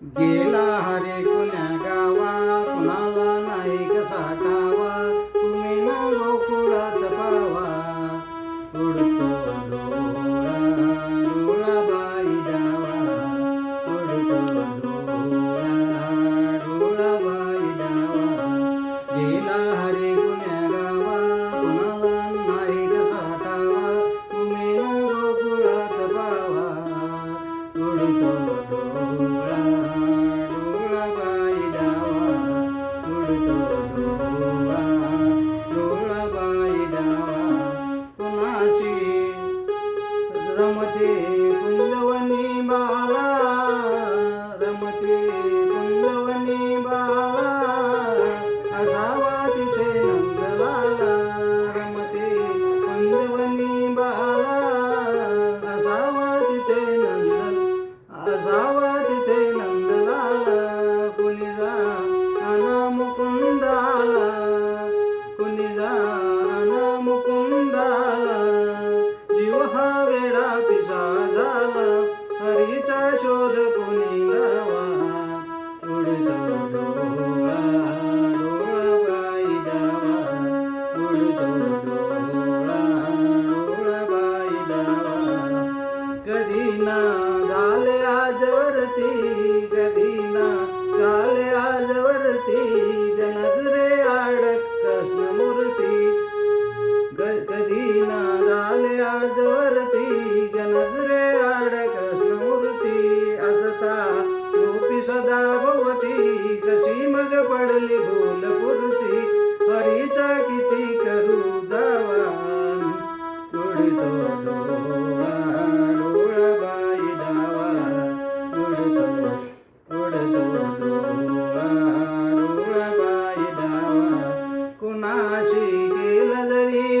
गेला हरे कुण्या गावा कुणाला नाही कसा ठावा तुम्ही ना गोकुळात पावा. उडतो डोळा डोळाबाई डावा उडतो डोळा डोळाबाई डावा गेला हरे कुण्या गावा कुणाला नाही कसा ठावा तुम्ही ना गोकुळात पावा. उडतो झाले आजवरती गणजरे आड असता. गोपी सदा भवती कशी मग पडली भूलपुरती हरीचा किती करू दावा उडतो डोळा डोळाबाई डावा उडतो उडतो डोळा डावा कुणाशी गेला जरी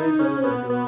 এটাই ভালো লাগে